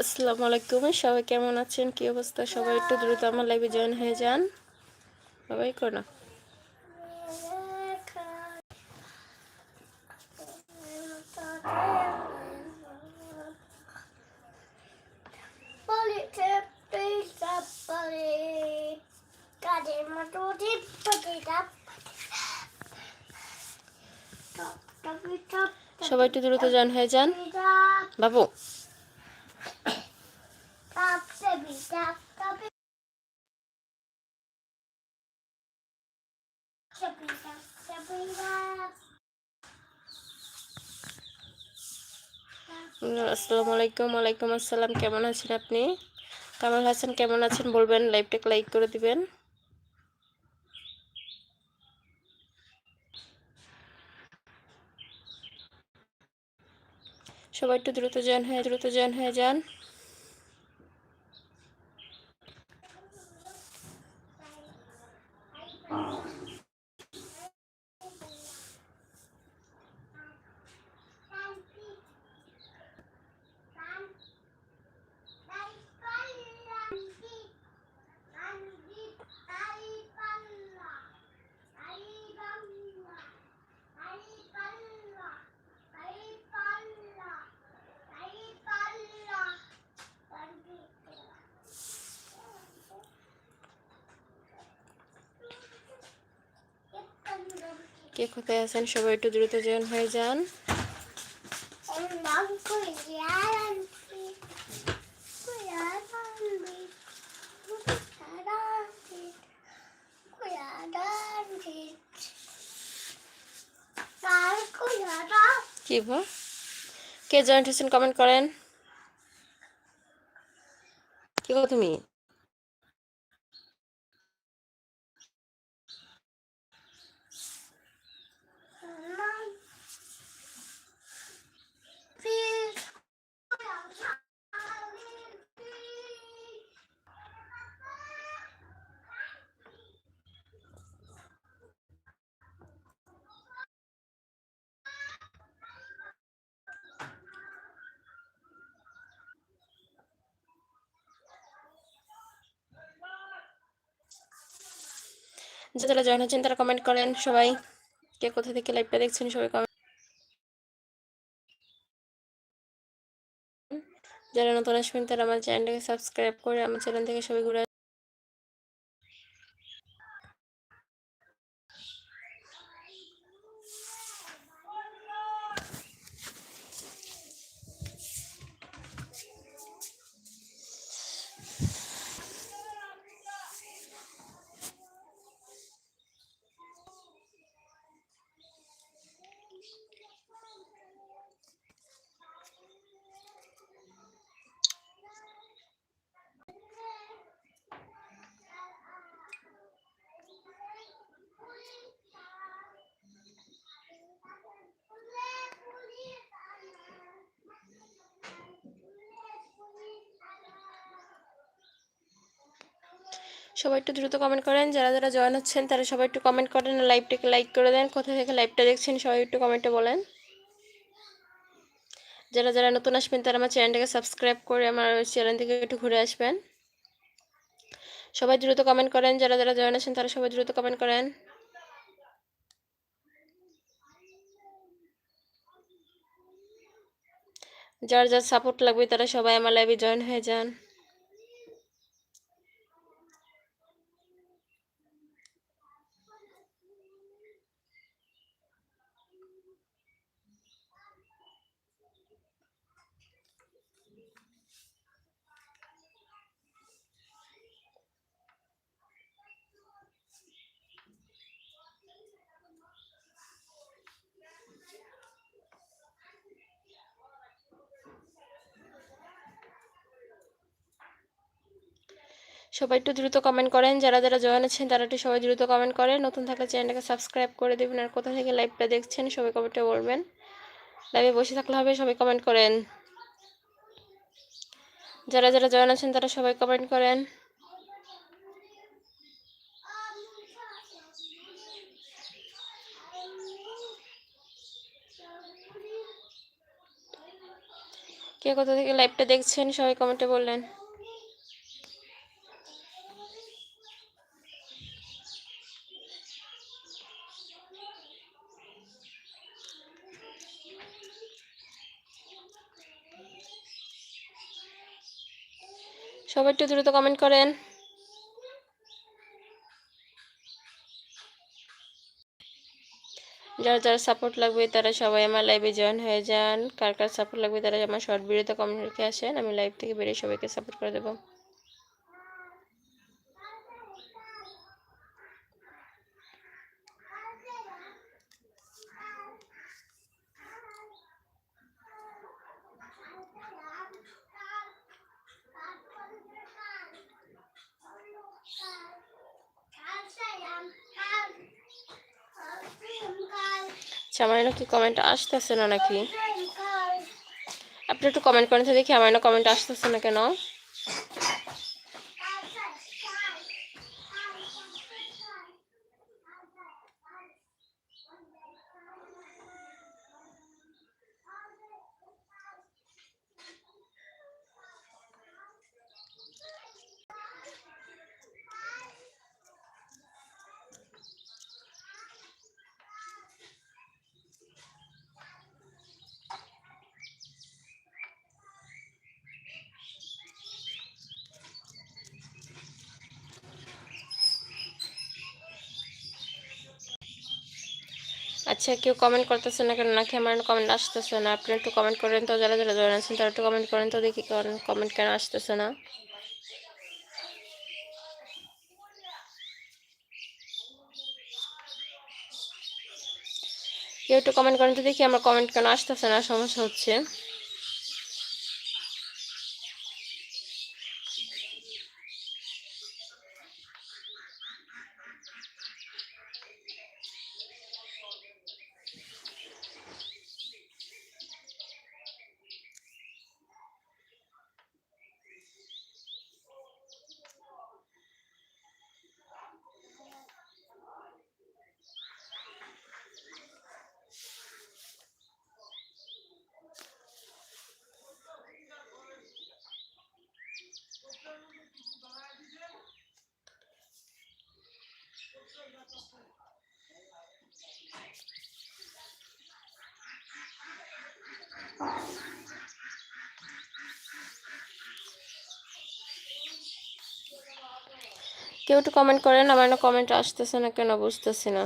আসসালামু আলাইকুম, সবাই কেমন আছেন? কি অবস্থা? সবাই একটু দ্রুত আমার লাইভে জয়েন হয়ে যান। সবাই করো সবাই একটু দ্রুত জয়েন হয়ে যান। বাবু আসসালামু আলাইকুম, ওয়ালাইকুম আসসালাম। কেমন আছেন আপনি? কামাল হাসান, কেমন আছেন বলবেন? লাইভটাকে লাইক করে দিবেন। সবাই একটু দ্রুত জয়েন হয়ে, দ্রুত জয়েন হয়ে, যান। Ah. কে কোথায় আছেন? সবাই একটু দ্রুত জয়েন হয়ে যান। কি ভো কে জয়েন্ট হয়েছেন কমেন্ট করেন। কি তুমি? যারা জয়েন হচ্ছেন তারা কমেন্ট করেন। সবাই কে কোথা থেকে লাইভটা দেখছেন, সবাই কমেন্ট যারা নতুন আসবেন, তারা আমার চ্যানেলটাকে সাবস্ক্রাইব করে, আমার চ্যানেল থেকে সবাই ঘুরে আসবেন। সবাই একটু দ্রুত কমেন্ট করেন। যারা যারা জয়েন হচ্ছেন, তারা সবাই একটু কমেন্ট করেন লাইভটাকে লাইক করে দেন। কোথা থেকে লাইভটা দেখছেন, সবাই একটু কমেন্টে বলেন। যারা যারা নতুন আসবেন, তারা আমার চ্যানেলটাকে সাবস্ক্রাইব করে আমার চ্যানেল থেকে একটু ঘুরে আসবেন। সবাই দ্রুত কমেন্ট করেন। যারা যারা জয়েন আছেন, তারা সবাই দ্রুত কমেন্ট করেন। যার যার সাপোর্ট লাগবে, তারা সবাই আমার লাইভে জয়েন হয়ে যান। সবাই একটু দ্রুত কমেন্ট করেন। যারা যারা জয়েন আছেন, তারা একটু সবাই দ্রুত কমেন্ট করেন। নতুন থাকলে চ্যানেলটাকে সাবস্ক্রাইব করে দেবেন। আর কোথা থেকে লাইভটা দেখছেন, সবাই কমেন্টে বলবেন। লাইভে বসে থাকলে হবে, সবাই কমেন্ট করেন। যারা যারা জয়েন আছেন, তারা সবাই কমেন্ট করেন। কে কোথা থেকে লাইভটা দেখছেন, সবাই কমেন্টে বললেন। সবাই একটু দ্রুত কমেন্ট করেন। যারা যারা সাপোর্ট লাগবে তারা সবাই আমার লাইভে জয়েন হয়ে যান। কার কার সাপোর্ট লাগবে তারা আমার শর্ট ভিডিওতে কমেন্ট রেখে আসেন। আমি লাইভ থেকে বেরিয়ে সবাইকে সাপোর্ট করে দেবো। আচ্ছা আমার কি কমেন্ট আসতেছে না নাকি? আপনি একটু কমেন্ট করেন দেখি আমার কমেন্ট আসতেছে না কেন? আচ্ছা কেউ কমেন্ট করতেছে না কেন? নাকি আমার কমেন্ট আসতেছে না? আপনি একটু কমেন্ট করেন তো, যারা যারা জয়েন আছেন তারা একটু কমেন্ট করেন তো, দেখি কমেন্ট কেন আসতেছে না। কেউ একটু কমেন্ট করেন তো, দেখি আমার কমেন্ট কেন আসতেছে না, সমস্যা হচ্ছে। কেউ একটু কমেন্ট করেন আমার না কমেন্ট আসতেছে না কেন বুঝতেছি না।